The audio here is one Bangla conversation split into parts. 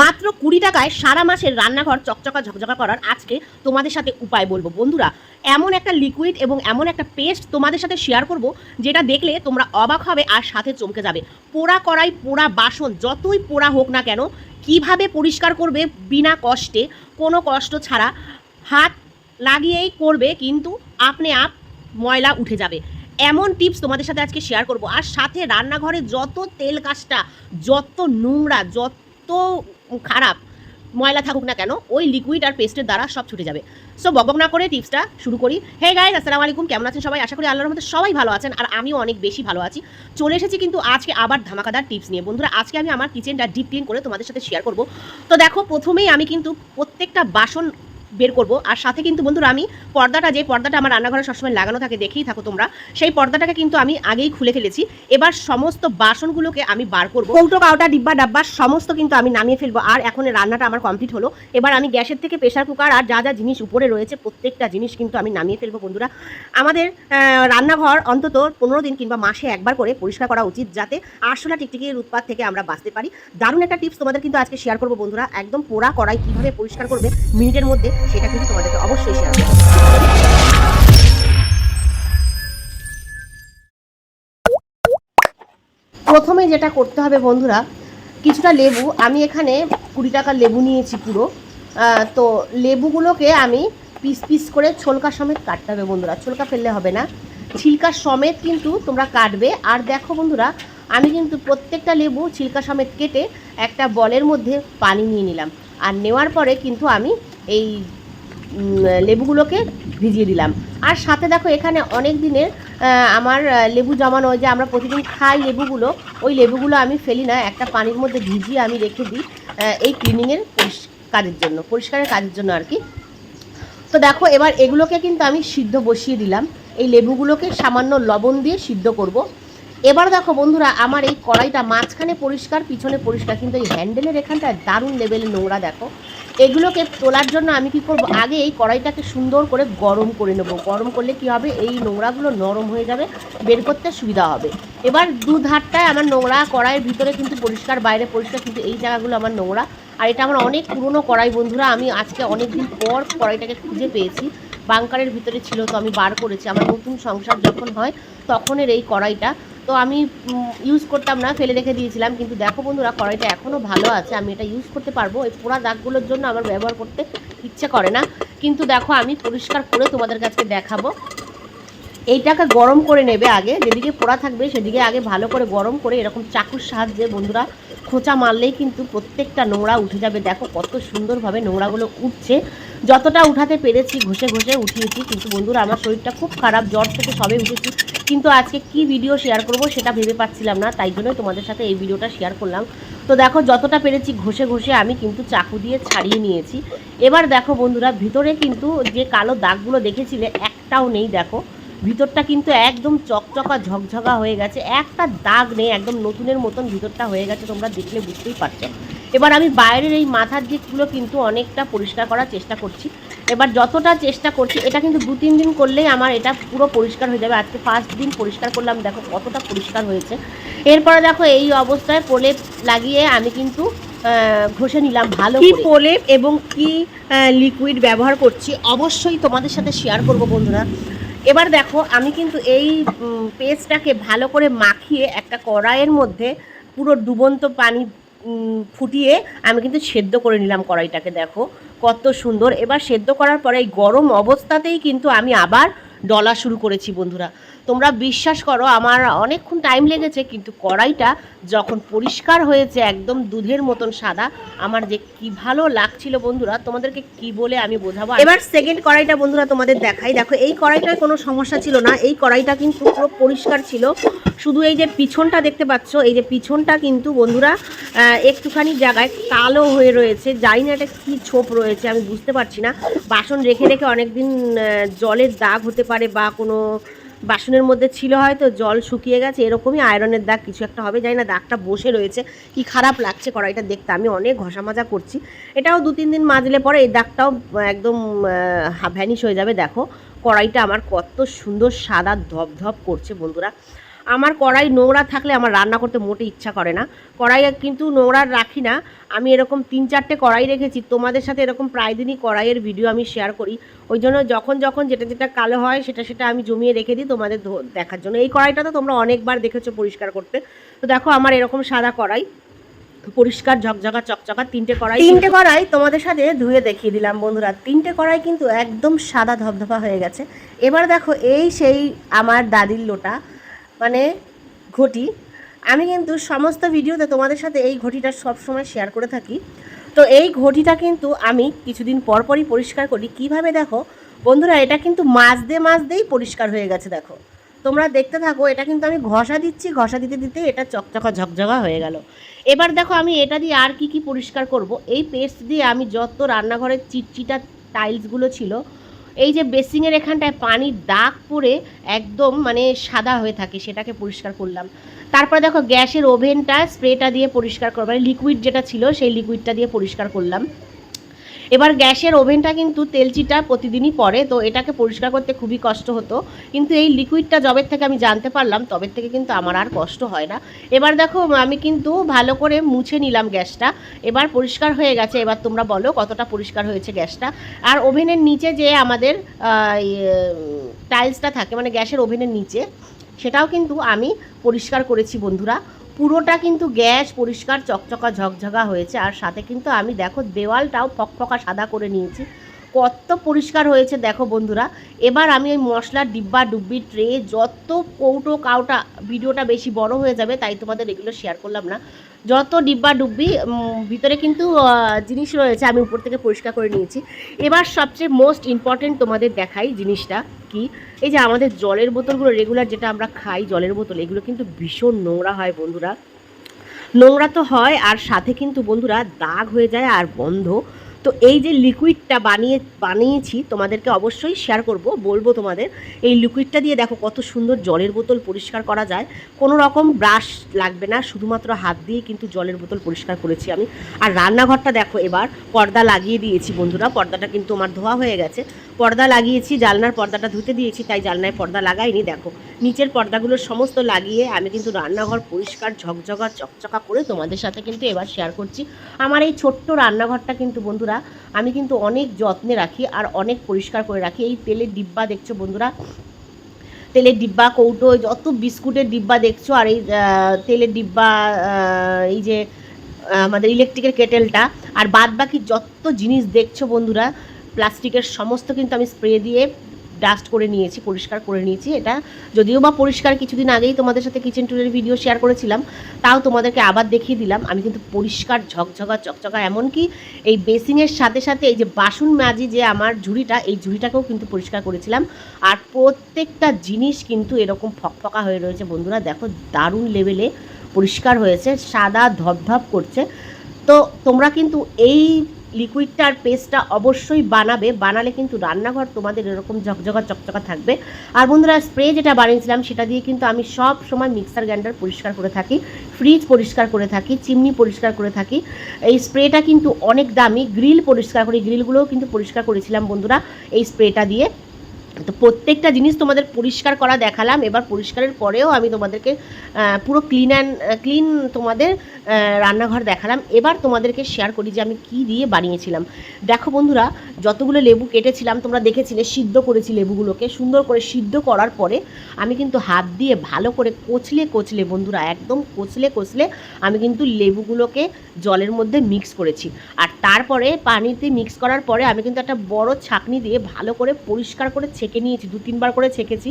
মাত্র কুড়ি টাকায় সারা মাসের রান্নাঘর চকচকা ঝকঝকা করার আজকে তোমাদের সাথে উপায় বলব। বন্ধুরা, এমন একটা লিকুইড এবং এমন একটা পেস্ট তোমাদের সাথে শেয়ার করব, যেটা দেখলে তোমরা অবাক হবে আর সাথে চমকে যাবে। পোড়া কড়াই, পোড়া বাসন, যতই পোড়া হোক না কেন, কীভাবে পরিষ্কার করবে বিনা কষ্টে, কোনো কষ্ট ছাড়া, হাত লাগিয়েই করবে কিন্তু আপনি আপ ময়লা উঠে যাবে। এমন টিপস তোমাদের সাথে আজকে শেয়ার করব। আর সাথে রান্নাঘরে যত তেল কাজটা, যত নোংরা, যত খারাপ, ময়লা থাকুক না কেন, ওই লিকুইড আর পেস্টের দ্বারা সব ছুটে যাবে। সো বকবক না করে টিপসটা শুরু করি। হে গাইজ আসসালামু আলাইকুম, কেমন আছেন সবাই? আশা করি আল্লাহর মধ্যে সবাই ভালো আছেন আর আমিও অনেক বেশি ভালো আছি। চলে এসেছি কিন্তু আজকে আবার ধামাকাদার টিপস নিয়ে। বন্ধুরা, আজকে আমি আমার কিচেনটা ডিপ ক্লিন করে তোমাদের সাথে শেয়ার করব। তো দেখো, প্রথমেই আমি কিন্তু প্রত্যেকটা বাসন বের করব। আর সাথে কিন্তু বন্ধুরা, আমি পর্দাটা, যে পর্দাটা আমার রান্নাঘরে সবসময় লাগানো থাকে, দেখেই থাকো তোমরা, সেই পর্দাটাকে কিন্তু আমি আগেই খুলে ফেলেছি। এবার সমস্ত বাসনগুলোকে আমি বার করব। কৌটো কাউটা ডিব্বা, ডাব্বা, সমস্ত কিন্তু আমি নামিয়ে ফেলব। আর এখন রান্নাটা আমার কমপ্লিট হলো। এবার আমি গ্যাসের থেকে প্রেশার কুকার আর যা যা জিনিস উপরে রয়েছে, প্রত্যেকটা জিনিস কিন্তু আমি নামিয়ে ফেলব বন্ধুরা। আমাদের রান্নাঘর অন্তত পনেরো দিন কিংবা মাসে একবার করে পরিষ্কার করা উচিত, যাতে আরশোলা টিকটিকির উৎপাত থেকে আমরা বাঁচতে পারি। দারুণ একটা টিপস তোমাদের কিন্তু আজকে শেয়ার করব বন্ধুরা। একদম পোড়া কড়াই কীভাবে পরিষ্কার করবে মিনিটের মধ্যে। সেটা কিন্তু তোমাদেরকে অবশ্যই শেয়ার প্রথমে যেটা করতে হবে বন্ধুরা, কিছুটা লেবু, আমি এখানে কুড়ি টাকার লেবু নিয়েছি পুরো। তো লেবুগুলোকে আমি পিস পিস করে ছোলকা সমেত কাটতে হবে বন্ধুরা। ছোলকা ফেললে হবে না। ছিলকা সমেত কিন্তু তোমরা কাটবে। আর দেখো বন্ধুরা, আমি কিন্তু প্রত্যেকটা লেবু ছিলকা সমেত কেটে একটা বলের মধ্যে পানি নিয়ে নিলাম। আর নেওয়ার পরে কিন্তু আমি এই লেবুগুলোকে ভিজিয়ে দিলাম। আর সাথে দেখো, এখানে অনেক দিনের আমার লেবু জমানো যে আমরা প্রতিদিন খাই লেবুগুলো, ওই লেবুগুলো আমি ফেলি না, একটা পানির মধ্যে ভিজিয়ে আমি রেখে দিই এই ক্লিনিংয়ের কাজের জন্য, পরিষ্কারের কাজের জন্য আর কি। তো দেখো, এবার এগুলোকে কিন্তু আমি সিদ্ধ বসিয়ে দিলাম। এই লেবুগুলোকে সামান্য লবণ দিয়ে সিদ্ধ করব। এবার দেখো বন্ধুরা, আমার এই কড়াইটা মাঝখানে পরিষ্কার, পিছনে পরিষ্কার, কিন্তু এই হ্যান্ডেলের এখানটায় দারুণ লেভেলে নোংরা দেখো। এগুলোকে তোলার জন্য আমি কি করব? আগে এই কড়াইটাকে সুন্দর করে গরম করে নেব। গরম করলে কি হবে? এই নোংরাগুলো নরম হয়ে যাবে, বের করতে সুবিধা হবে। এবার দু ধারটায় আমার নোংরা কড়াইয়ের ভিতরে কিন্তু পরিষ্কার, বাইরে পরিষ্কার, কিন্তু এই জায়গাগুলো আমার নোংরা। আর এটা আমার অনেক পুরনো কড়াই বন্ধুরা, আমি আজকে অনেক দিন পর কড়াইটাকে খুঁজে পেয়েছি। বাংকারের ভিতরে ছিল, তো আমি বার করেছি। আমার নতুন সংসার যখন হয়, তখনের এই কড়াইটা। তো আমি ইউজ করতাম না, ফেলে রেখে দিয়েছিলাম, কিন্তু দেখো বন্ধুরা, কড়াইটা এখনও ভালো আছে, আমি এটা ইউজ করতে পারব। এই পোড়া দাগগুলোর জন্য আমার ব্যবহার করতে ইচ্ছে করে না। কিন্তু দেখো, আমি পরিষ্কার করে তোমাদের কাছে দেখাবো। এইটাকে গরম করে নেবে আগে, যেদিকে পোড়া থাকবে সেদিকে আগে ভালো করে গরম করে এরকম চাকুর সাহায্যে বন্ধুরা, খোঁচা মারলেই কিন্তু প্রত্যেকটা নোংরা উঠে যাবে। দেখো কত সুন্দরভাবে নোংরাগুলো উঠছে। যতটা উঠাতে পেরেছি, ঘষে ঘষে উঠিয়েছি, কিন্তু বন্ধুরা, আমার শরীরটা খুব খারাপ, জ্বর থেকে সবে উঠেছি। কিন্তু আজকে কি ভিডিও শেয়ার করব সেটা ভেবে পাচ্ছিলাম না, তাই জন্যই তোমাদের সাথে এই ভিডিওটা শেয়ার করলাম। তো দেখো, যতটা পেরেছি ঘষে ঘষে আমি কিন্তু চাকু দিয়ে ছাড়িয়ে নিয়েছি। এবার দেখো বন্ধুরা, ভিতরে কিন্তু যে কালো দাগগুলো দেখেছিলে, একটাও নেই দেখো। ভিতরটা কিন্তু একদম চকচকা ঝকঝকা হয়ে গেছে। একটা দাগ নেই, একদম নতুনের মতন ভিতরটা হয়ে গেছে, তোমরা দেখলে বুঝতেই পারছ। এবার আমি বাইরের এই মাথার দিকগুলো কিন্তু অনেকটা পরিষ্কার করার চেষ্টা করছি। এবার যতটা চেষ্টা করছি এটা কিন্তু দু তিন দিন করলেই আমার এটা পুরো পরিষ্কার হয়ে যাবে। আজকে ফার্স্ট দিন পরিষ্কার করলাম দেখো কতটা পরিষ্কার হয়েছে। এরপরে দেখো এই অবস্থায় প্রলেপ লাগিয়ে আমি কিন্তু ঘষে নিলাম ভালো কি প্রলেপ এবং কি লিকুইড ব্যবহার করছি অবশ্যই তোমাদের সাথে শেয়ার করব বন্ধুরা। এবার দেখো আমি কিন্তু এই পেস্টটাকে ভালো করে মাখিয়ে একটা কড়াইয়ের মধ্যে পুরো ডুবন্ত পানি ফুটিয়ে আমি কিন্তু সেদ্ধ করে নিলাম কড়াইটাকে, দেখো। কত সুন্দর। এবার সেদ্ধ করার পরে এই গরম অবস্থাতেই কিন্তু আমি আবার ডলা শুরু করেছি, বন্ধুরা। তোমরা বিশ্বাস করো, আমার অনেকক্ষণ টাইম লেগেছে, কিন্তু কড়াইটা যখন পরিষ্কার হয়েছে, একদম দুধের মতন সাদা, আমার যে কি ভালো লাগছিল, বন্ধুরা, তোমাদেরকে কি বলে আমি বোঝাবো? এবার সেকেন্ড কড়াইটা, বন্ধুরা, তোমাদের দেখাই। দেখো, এই কড়াইটার কোনো সমস্যা ছিল না। এই কড়াইটা কিন্তু পুরো পরিষ্কার ছিল। শুধু এই যে পিছনটা দেখতে পাচ্ছ এই যে পিছনটা কিন্তু বন্ধুরা একটুখানি জায়গায় কালো হয়ে রয়েছে। জানি না এটা কী ছোপ রয়েছে আমি বুঝতে পারছি না। বাসন রেখে রেখে অনেকদিন আহ, জলের দাগ হতে পারে বা কোনো বাসনের মধ্যে ছিল হয়তো জল শুকিয়ে গেছে এরকমই আয়রনের দাগ কিছু একটা হবে। জানি না দাগটা বসে রয়েছে কি খারাপ লাগছে কড়াইটা দেখতে। আমি অনেক ঘষা মাজা করছি। এটাও দু তিন দিন মাজলে পরে এই দাগটাও একদম ভ্যানিশ হয়ে যাবে। দেখো কড়াইটা আমার কত সুন্দর সাদা ধপ ধপ করছে বন্ধুরা। আমার কড়াই নোংরা থাকলে আমার রান্না করতে মোটে ইচ্ছা করে না। কড়াই কিন্তু নোংরা রাখি না। আমি এরকম তিন চারটে কড়াই রেখেছি। তোমাদের সাথে এরকম প্রায় দিনই কড়াইয়ের ভিডিও আমি শেয়ার করি। ওই জন্য যখন যখন যেটা যেটা কালো হয়, সেটা সেটা আমি জমিয়ে রেখে দিই তোমাদের দেখার জন্য। এই কড়াইটা তো তোমরা অনেকবার দেখেছ পরিষ্কার করতে। তো দেখো আমার এরকম সাদা কড়াই। পরিষ্কার ঝকঝকা চকচকা তিনটে কড়াই তিনটে কড়াই তোমাদের সাথে ধুয়ে দেখিয়ে দিলাম বন্ধুরা। তিনটে কড়াই কিন্তু একদম সাদা ধবধবা হয়ে গেছে। এবার দেখো এই সেই আমার দাদির লোটা। মানে ঘটি। আমি কিন্তু সমস্ত ভিডিওতে তোমাদের সাথে এই ঘটিটা সবসময় শেয়ার করে থাকি। তো এই ঘটিটা কিন্তু আমি কিছুদিন পর পরই পরিষ্কার করি। কীভাবে দেখো? বন্ধুরা, এটা কিন্তু মাছ দিয়েই পরিষ্কার হয়ে গেছে, দেখো। তোমরা দেখতে থাকো, এটা কিন্তু আমি ঘষা দিচ্ছি, ঘষা দিতে দিতে এটা চকচকা ঝকঝকা হয়ে গেল। এবার দেখো আমি এটা দিয়ে আর কি কি পরিষ্কার করব? এই পেস্ট দিয়ে আমি যত রান্নাঘরের চিটচিটা টাইলসগুলো ছিল এই যে বেসিংয়ের এখানটায় পানির দাগ পড়ে একদম মানে সাদা হয়ে থাকে, সেটাকে পরিষ্কার করলাম। তারপরে দেখো গ্যাসের ওভেনটা স্প্রেটা দিয়ে পরিষ্কার করব মানে লিকুইড যেটা ছিল, সেই লিকুইডটা দিয়ে পরিষ্কার করলাম। এবার গ্যাসের ওভেনটা কিন্তু তেলচিটা প্রতিদিনই পড়ে, তো এটাকে পরিষ্কার করতে খুবই কষ্ট হতো। কিন্তু এই লিকুইডটা জবের থেকে আমি জানতে পারলাম, তবের থেকে কিন্তু আমার আর কষ্ট হয় না। এবার দেখো, আমি কিন্তু ভালো করে মুছে নিলাম গ্যাসটা। এবার পরিষ্কার হয়ে গেছে। এবার তোমরা বলো, কতটা পরিষ্কার হয়েছে গ্যাসটা। আর ওভেনের নিচে যে আমাদের টাইলসটা থাকে মানে গ্যাসের ওভেনের নিচে, সেটাও কিন্তু আমি পরিষ্কার করেছি বন্ধুরা। পুরোটা কিন্তু গ্যাস, পরিষ্কার, চকচকা, ঝকঝকা হয়েছে। আর সাথে কিন্তু আমি দেখো দেওয়ালটাও ফকফকা সাদা করে নিয়েছি। কত পরিষ্কার হয়েছে দেখো বন্ধুরা। এবার আমি ওই মশলার ডিব্বা, ডুব্বি, ট্রে, যত কৌটো কাউটা ভিডিওটা বেশি বড় হয়ে যাবে, তাই তোমাদের এগুলো শেয়ার করলাম না। যত ডিব্বা ডুব্বি ভিতরে কিন্তু জিনিস রয়েছে, আমি উপর থেকে পরিষ্কার করে নিয়েছি। এবার সবচেয়ে মোস্ট ইম্পর্টেন্ট তোমাদের দেখাই জিনিসটা কি? এই যে আমাদের জলের বোতলগুলো রেগুলার যেটা আমরা খাই, জলের বোতল, এগুলো কিন্তু ভীষণ নোংরা হয় বন্ধুরা। নোংরা তো হয়, আর সাথে কিন্তু বন্ধুরা দাগ হয়ে যায় আর গন্ধ তো এই যে লিকুইডটা বানিয়ে, বানিয়েছি, তোমাদেরকে অবশ্যই শেয়ার করব, বলব তোমাদের, এই লিকুইডটা দিয়ে দেখো কত সুন্দর জলের বোতল পরিষ্কার করা যায়। কোনো রকম ব্রাশ লাগবে না, শুধুমাত্র হাত দিয়ে কিন্তু জলের বোতল পরিষ্কার করেছি আমি। আর রান্নাঘরটা দেখো এবার পর্দা লাগিয়ে দিয়েছি বন্ধুরা, পর্দাটা কিন্তু আমার ধোয়া হয়ে গেছে। পর্দা লাগিয়েছি, জালনার পর্দাটা ধুতে দিয়েছি, তাই জালনায় পর্দা লাগাইনি, দেখো। নিচের পর্দাগুলো সমস্ত লাগিয়ে আমি কিন্তু রান্নাঘর পরিষ্কার, ঝকঝকা, চকচকা করে তোমাদের সাথে কিন্তু এবার শেয়ার করছি। আমার এই ছোট্ট রান্নাঘরটা কিন্তু বন্ধুরা, আমি কিন্তু অনেক যত্নে রাখি আর অনেক পরিষ্কার করে রাখি। এই তেলের ডিব্বা দেখছ বন্ধুরা? তেলের ডিব্বা, কৌটো যত বিস্কুটের ডিব্বা দেখছ আর এই তেলের ডিব্বা এই যে আমাদের ইলেকট্রিকের কেটেলটা আর বাদ বাকি যত জিনিস দেখছ বন্ধুরা প্লাস্টিকের সমস্ত কিন্তু আমি স্প্রে দিয়ে ডাস্ট করে নিয়েছি, পরিষ্কার করে নিয়েছি। এটা যদিও বা পরিষ্কার কিছুদিন আগেই তোমাদের সাথে কিচেন টুরের ভিডিও শেয়ার করেছিলাম, তাও তোমাদেরকে আবার দেখিয়ে দিলাম। আমি কিন্তু পরিষ্কার, ঝকঝকা, চকচকা, এমনকি এই বেসিংয়ের সাথে সাথে এই যে বাসন মাজি যে আমার ঝুড়িটা, এই ঝুড়িটাকেও কিন্তু পরিষ্কার করেছিলাম। আর প্রত্যেকটা জিনিস কিন্তু এরকম ফকফকা হয়ে রয়েছে। বন্ধুরা, দেখো দারুণ লেভেলে পরিষ্কার হয়েছে, সাদা ধপধপ করছে। তো তোমরা কিন্তু এই লিকুইডটার পেস্টটা অবশ্যই বানাবে। বানালে কিন্তু রান্নাঘর তোমাদের এরকম ঝকঝকা, চকচকা থাকবে। আর বন্ধুরা স্প্রে যেটা বানিয়েছিলাম, সেটা দিয়ে কিন্তু আমি সব সময় মিক্সার গ্রাইন্ডার পরিষ্কার করে থাকি ফ্রিজ পরিষ্কার করে থাকি চিমনি পরিষ্কার করে থাকি। এই স্প্রেটা কিন্তু অনেক দামি। গ্রিল পরিষ্কার করি গ্রিলগুলোও কিন্তু পরিষ্কার করেছিলাম বন্ধুরা, এই স্প্রেটা দিয়ে। তো প্রত্যেকটা জিনিস তোমাদের পরিষ্কার করা দেখালাম। এবার পরিষ্কারের পরেও আমি তোমাদেরকে পুরো ক্লিন অ্যান্ড ক্লিন তোমাদের রান্নাঘর দেখালাম। এবার তোমাদেরকে শেয়ার করি যে আমি কি দিয়ে বানিয়েছিলাম। দেখো বন্ধুরা, যতগুলো লেবু কেটেছিলাম, তোমরা দেখেছিলে, সিদ্ধ করেছি লেবুগুলোকে। সুন্দর করে সিদ্ধ করার পরে আমি কিন্তু হাত দিয়ে ভালো করে কচলে কচলে বন্ধুরা, একদম কচলে কচলে আমি কিন্তু লেবুগুলোকে জলের মধ্যে মিক্স করেছি। আর তারপরে পানিতে মিক্স করার পরে আমি কিন্তু একটা বড় ছাকনি দিয়ে ভালো করে পরিষ্কার করে ছেঁকে নিয়েছি, দু তিনবার করে ছেঁকেছি।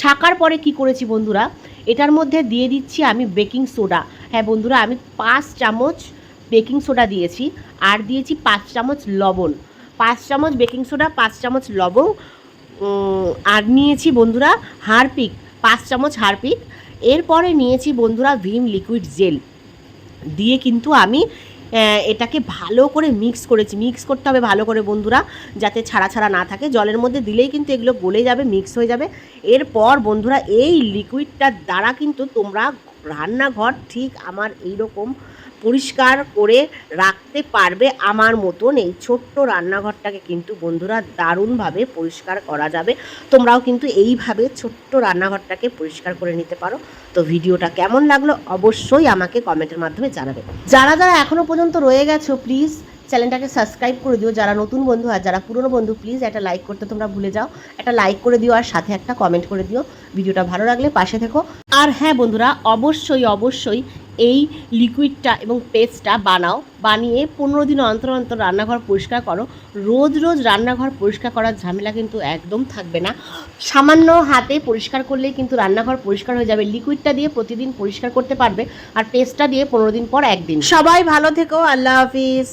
ছাকার পরে কি করেছি বন্ধুরা? এটার মধ্যে দিয়ে দিচ্ছি আমি বেকিং সোডা। হ্যাঁ বন্ধুরা, আমি পাঁচ চামচ বেকিং সোডা দিয়েছি আর দিয়েছি পাঁচ চামচ লবণ। পাঁচ চামচ বেকিং সোডা, পাঁচ চামচ লবণ আর নিয়েছি বন্ধুরা হারপিক, পাঁচ চামচ হারপিক। এরপরে নিয়েছি বন্ধুরা ভিম লিকুইড জেল। দিয়ে কিন্তু আমি এটাকে ভালো করে মিক্স করেছি। মিক্স করতে হবে ভালো করে বন্ধুরা, যাতে ছাড়া ছাড়া না থাকে। জলের মধ্যে দিলেই কিন্তু এগুলো গলে যাবে মিক্স হয়ে যাবে। এরপর বন্ধুরা, এই লিকুইডটার দ্বারা কিন্তু তোমরা রান্নাঘর ঠিক আমার এইরকম পরিষ্কার করে রাখতে পারবে আমার মতন। এই ছোট্ট রান্নাঘরটাকে কিন্তু বন্ধুরা দারুণভাবে পরিষ্কার করা যাবে। তোমরাও কিন্তু এইভাবে ছোট্ট রান্নাঘরটাকে পরিষ্কার করে নিতে পারো। তো ভিডিওটা কেমন লাগল অবশ্যই আমাকে কমেন্টের মাধ্যমে জানাবে। যারা যারা এখনও পর্যন্ত রয়ে গেছো প্লিজ চ্যানেলটাকে সাবস্ক্রাইব করে দিও। যারা নতুন বন্ধু আর যারা পুরনো বন্ধু প্লিজ একটা লাইক করতে তোমরা ভুলে যাও। একটা লাইক করে দিও আর সাথে একটা কমেন্ট করে দিও। ভিডিওটা ভালো লাগলে পাশে থেকো। আর হ্যাঁ বন্ধুরা, অবশ্যই অবশ্যই এই লিকুইডটা এবং পেস্টটা বানাও, বানিয়ে পনেরো দিন অন্তর অন্তর রান্নাঘর পরিষ্কার করো। রোজ রোজ রান্নাঘর পরিষ্কার করার ঝামেলা কিন্তু একদম থাকবে না। সামান্য হাতে পরিষ্কার করলে কিন্তু রান্নাঘর পরিষ্কার হয়ে যাবে। লিকুইডটা দিয়ে প্রতিদিন পরিষ্কার করতে পারবে আর পেস্টটা দিয়ে পনেরো দিন পর একদিন। সবাই ভালো থেকো, আল্লাহ হাফিজ।